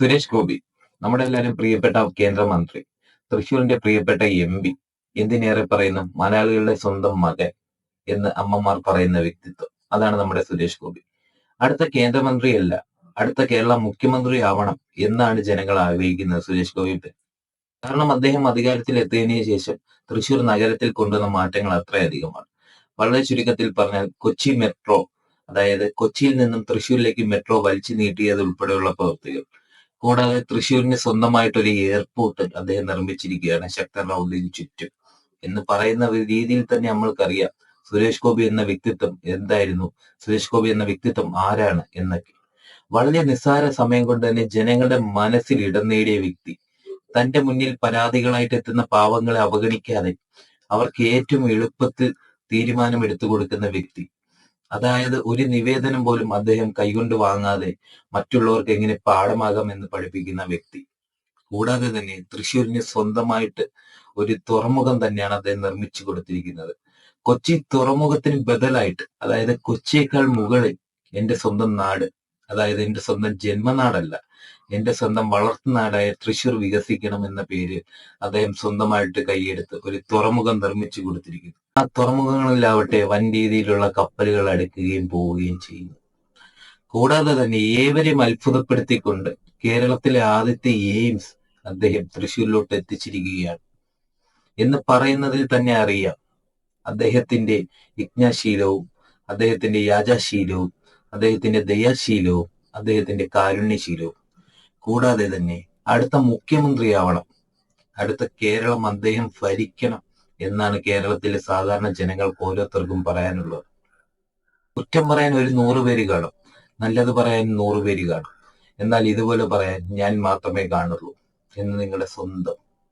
സുരേഷ് ഗോപി നമ്മുടെ എല്ലാവരും പ്രിയപ്പെട്ട കേന്ദ്രമന്ത്രി തൃശൂരിന്റെ പ്രിയപ്പെട്ട എം പി എന്തിനേറെ പറയുന്നു? മലയാളികളുടെ സ്വന്തം മകൻ എന്ന് അമ്മമാർ പറയുന്ന വ്യക്തിത്വം. അതാണ് നമ്മുടെ സുരേഷ് ഗോപി. അടുത്ത കേന്ദ്രമന്ത്രിയല്ല അടുത്ത കേരള മുഖ്യമന്ത്രി ആവണം എന്നാണ് ജനങ്ങൾ ആഗ്രഹിക്കുന്നത് സുരേഷ് ഗോപി കാരണം അദ്ദേഹം അധികാരത്തിൽ എത്തിയതിനു ശേഷം തൃശൂർ നഗരത്തിൽ കൊണ്ടുവന്ന മാറ്റങ്ങൾ അത്രയധികമാണ്. വളരെ ചുരുക്കത്തിൽ പറഞ്ഞാൽ കൊച്ചി മെട്രോ അതായത് കൊച്ചിയിൽ നിന്നും തൃശൂരിലേക്ക് മെട്രോ വലിച്ചു നീട്ടിയത് ഉൾപ്പെടെയുള്ള പ്രവൃത്തികൾ കൂടാതെ തൃശ്ശൂരിന് സ്വന്തമായിട്ട് ഒരു എയർപോർട്ട് അദ്ദേഹം നിർമ്മിച്ചിരിക്കുകയാണ് ശക്തർ റൗലിന് ചുറ്റും. എന്ന് പറയുന്ന രീതിയിൽ തന്നെ നമ്മൾക്കറിയാം. സുരേഷ് ഗോപി എന്ന വ്യക്തിത്വം എന്തായിരുന്നു? സുരേഷ് ഗോപി എന്ന വ്യക്തിത്വം ആരാണ് എന്നൊക്കെ. വളരെ നിസ്സാര സമയം കൊണ്ട് തന്നെ ജനങ്ങളുടെ മനസ്സിൽ ഇടം നേടിയ വ്യക്തി. തന്റെ മുന്നിൽ പരാതികളായിട്ട് എത്തുന്ന പാവങ്ങളെ അവഗണിക്കാതെ അവർക്ക് ഏറ്റവും എളുപ്പത്തിൽ തീരുമാനം എടുത്തു കൊടുക്കുന്ന വ്യക്തി. അതായത് ഒരു നിവേദനം പോലും അദ്ദേഹം കൈകൊണ്ട് വാങ്ങാതെ മറ്റുള്ളവർക്ക് എങ്ങനെ പാഠമാകാം എന്ന് പഠിപ്പിക്കുന്ന വ്യക്തി. കൂടാതെ തന്നെ തൃശ്ശൂരിന് സ്വന്തമായിട്ട് ഒരു തുറമുഖം തന്നെയാണ് അദ്ദേഹം നിർമ്മിച്ചു കൊടുത്തിരിക്കുന്നത്. കൊച്ചി തുറമുഖത്തിന് ബദലായിട്ട് അതായത് കൊച്ചിയേക്കാൾ മുകളിൽ എന്റെ സ്വന്തം നാട് അതായത് എന്റെ സ്വന്തം ജന്മനാടല്ല. എന്റെ സ്വന്തം വളർത്തുനാടായ തൃശൂർ വികസിക്കണം എന്ന പേര് അദ്ദേഹം സ്വന്തമായിട്ട് കൈയെടുത്ത് ഒരു തുറമുഖം നിർമ്മിച്ചു കൊടുത്തിരിക്കുന്നു. ആ തുറമുഖങ്ങളിലാവട്ടെ വൻ രീതിയിലുള്ള കപ്പലുകൾ അടുക്കുകയും പോവുകയും ചെയ്യുന്നു. കൂടാതെ തന്നെ ഏവരെയും അത്ഭുതപ്പെടുത്തിക്കൊണ്ട് കേരളത്തിലെ ആദ്യത്തെ എയിംസ് അദ്ദേഹം തൃശ്ശൂരിലോട്ട് എത്തിച്ചിരിക്കുകയാണ്. എന്ന് പറയുന്നതിൽ തന്നെ അറിയാം അദ്ദേഹത്തിന്റെ യജ്ഞാശീലവും അദ്ദേഹത്തിന്റെ യാജാശീലവും അദ്ദേഹത്തിന്റെ ദയാശീലവും അദ്ദേഹത്തിന്റെ കാരുണ്യശീലവും. കൂടാതെ തന്നെ അടുത്ത മുഖ്യമന്ത്രിയാവണം. അടുത്ത കേരളം അദ്ദേഹം ഭരിക്കണം എന്നാണ് കേരളത്തിലെ സാധാരണ ജനങ്ങൾക്ക് ഓരോരുത്തർക്കും പറയാനുള്ളത്. കുറ്റം പറയാൻ ഒരു നൂറ് പേര് കാണും. നല്ലത് പറയാൻ നൂറ് പേര് കാണും. എന്നാൽ ഇതുപോലെ പറയാൻ ഞാൻ മാത്രമേ കാണുള്ളൂ എന്ന് നിങ്ങളുടെ സ്വന്തം